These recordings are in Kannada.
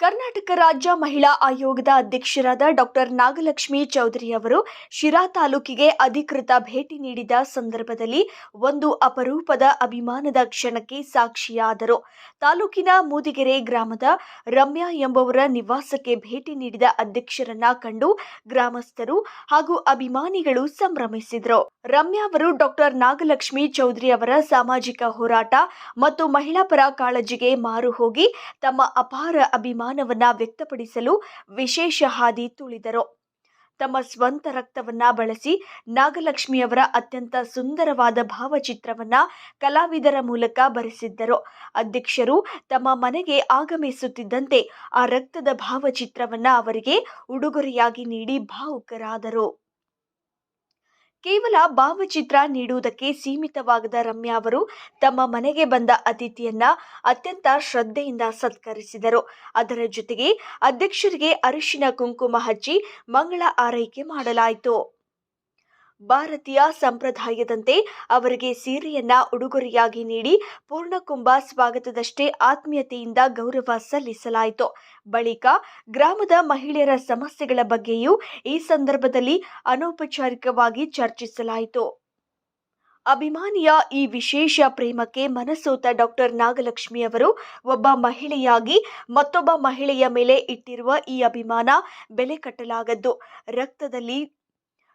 ಕರ್ನಾಟಕ ರಾಜ್ಯ ಮಹಿಳಾ ಆಯೋಗದ ಅಧ್ಯಕ್ಷರಾದ ಡಾಕ್ಟರ್ ನಾಗಲಕ್ಷ್ಮಿ ಚೌಧರಿ ಅವರು ಶಿರಾ ತಾಲೂಕಿಗೆ ಅಧಿಕೃತ ಭೇಟಿ ನೀಡಿದ ಸಂದರ್ಭದಲ್ಲಿ ಒಂದು ಅಪರೂಪದ ಅಭಿಮಾನದ ಕ್ಷಣಕ್ಕೆ ಸಾಕ್ಷಿಯಾದರು. ತಾಲೂಕಿನ ಮೂದಿಗೆರೆ ಗ್ರಾಮದ ರಮ್ಯಾ ಎಂಬವರ ನಿವಾಸಕ್ಕೆ ಭೇಟಿ ನೀಡಿದ ಅಧ್ಯಕ್ಷರನ್ನ ಕಂಡು ಗ್ರಾಮಸ್ಥರು ಹಾಗೂ ಅಭಿಮಾನಿಗಳು ಸಂಭ್ರಮಿಸಿದರು. ರಮ್ಯಾ ಅವರು ಡಾಕ್ಟರ್ ನಾಗಲಕ್ಷ್ಮಿ ಚೌಧರಿ ಅವರ ಸಾಮಾಜಿಕ ಹೋರಾಟ ಮತ್ತು ಮಹಿಳಾ ಪರ ಕಾಳಜಿಗೆ ಮಾರು ಹೋಗಿ ತಮ್ಮ ಅಪಾರ ಅಭಿಮಾನವನ್ನ ವ್ಯಕ್ತಪಡಿಸಲು ವಿಶೇಷ ಹಾದಿ ತುಳಿದರು. ತಮ್ಮ ಸ್ವಂತ ರಕ್ತವನ್ನ ಬಳಸಿ ನಾಗಲಕ್ಷ್ಮಿಯವರ ಅತ್ಯಂತ ಸುಂದರವಾದ ಭಾವಚಿತ್ರವನ್ನ ಕಲಾವಿದರ ಮೂಲಕ ಬರೆಸಿದ್ದರು. ಅಧ್ಯಕ್ಷರು ತಮ್ಮ ಮನೆಗೆ ಆಗಮಿಸುತ್ತಿದ್ದಂತೆ ಆ ರಕ್ತದ ಭಾವಚಿತ್ರವನ್ನ ಅವರಿಗೆ ಉಡುಗೊರೆಯಾಗಿ ನೀಡಿ ಭಾವುಕರಾದರು. ಕೇವಲ ಭಾವಚಿತ್ರ ನೀಡುವುದಕ್ಕೆ ಸೀಮಿತವಾಗದ ರಮ್ಯಾ ಅವರು ತಮ್ಮ ಮನೆಗೆ ಬಂದ ಅತಿಥಿಯನ್ನ ಅತ್ಯಂತ ಶ್ರದ್ಧೆಯಿಂದ ಸತ್ಕರಿಸಿದರು. ಅದರ ಜೊತೆಗೆ ಅಧ್ಯಕ್ಷರಿಗೆ ಅರಿಶಿನ ಕುಂಕುಮ ಹಚ್ಚಿ ಮಂಗಳ ಆರೈಕೆ ಮಾಡಲಾಯಿತು. ಭಾರತೀಯ ಸಂಪ್ರದಾಯದಂತೆ ಅವರಿಗೆ ಸೀರೆಯನ್ನ ಉಡುಗೊರೆಯಾಗಿ ನೀಡಿ ಪೂರ್ಣಕುಂಭ ಸ್ವಾಗತದಷ್ಟೇ ಆತ್ಮೀಯತೆಯಿಂದ ಗೌರವ ಸಲ್ಲಿಸಲಾಯಿತು. ಬಳಿಕ ಗ್ರಾಮದ ಮಹಿಳೆಯರ ಸಮಸ್ಯೆಗಳ ಬಗ್ಗೆಯೂ ಈ ಸಂದರ್ಭದಲ್ಲಿ ಅನೌಪಚಾರಿಕವಾಗಿ ಚರ್ಚಿಸಲಾಯಿತು. ಅಭಿಮಾನಿಯ ಈ ವಿಶೇಷ ಪ್ರೇಮಕ್ಕೆ ಮನಸೋತ ಡಾಕ್ಟರ್ ನಾಗಲಕ್ಷ್ಮಿ ಅವರು ಒಬ್ಬ ಮಹಿಳೆಯಾಗಿ ಮತ್ತೊಬ್ಬ ಮಹಿಳೆಯ ಮೇಲೆ ಇಟ್ಟಿರುವ ಈ ಅಭಿಮಾನ ಬೆಲೆ ಕಟ್ಟಲಾಗದ್ದು. ರಕ್ತದಲ್ಲಿ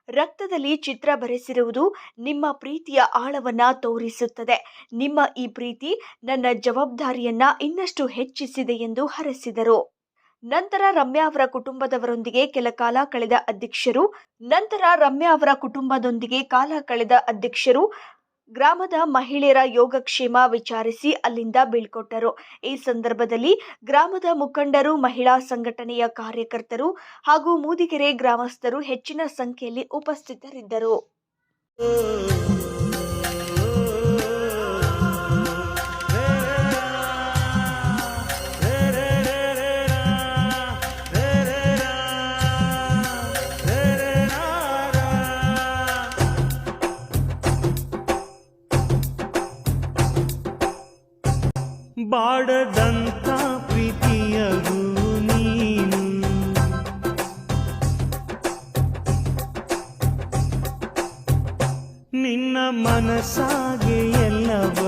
ರಕ್ತದಲ್ಲಿ ಚಿತ್ರ ಬರೆಸಿರುವುದು ನಿಮ್ಮ ಪ್ರೀತಿಯ ಆಳವನ್ನ ತೋರಿಸುತ್ತದೆ. ನಿಮ್ಮ ಈ ಪ್ರೀತಿ ನನ್ನ ಜವಾಬ್ದಾರಿಯನ್ನ ಇನ್ನಷ್ಟು ಹೆಚ್ಚಿಸಿದೆ ಎಂದು ಹರಸಿದರು. ನಂತರ ರಮ್ಯಾ ಅವರ ಕುಟುಂಬದವರೊಂದಿಗೆ ಕೆಲ ಕಾಲ ಕಳೆದ ಅಧ್ಯಕ್ಷರು, ನಂತರ ರಮ್ಯಾ ಅವರ ಕುಟುಂಬದೊಂದಿಗೆ ಕಾಲ ಕಳೆದ ಅಧ್ಯಕ್ಷರು ಗ್ರಾಮದ ಮಹಿಳೆಯರ ಯೋಗಕ್ಷೇಮ ವಿಚಾರಿಸಿ ಅಲ್ಲಿಂದ ಬೀಳ್ಕೊಟ್ಟರು. ಈ ಸಂದರ್ಭದಲ್ಲಿ ಗ್ರಾಮದ ಮುಖಂಡರು, ಮಹಿಳಾ ಸಂಘಟನೆಯ ಕಾರ್ಯಕರ್ತರು ಹಾಗೂ ಮೂದಿಗೆರೆ ಗ್ರಾಮಸ್ಥರು ಹೆಚ್ಚಿನ ಸಂಖ್ಯೆಯಲ್ಲಿ ಉಪಸ್ಥಿತರಿದ್ದರು. ಬಾಡದಂಥ ಪ್ರೀತಿಯದು ನೀನು. ನಿನ್ನ ಮನಸಾಗೆ ಎಲ್ಲ ಬರೀ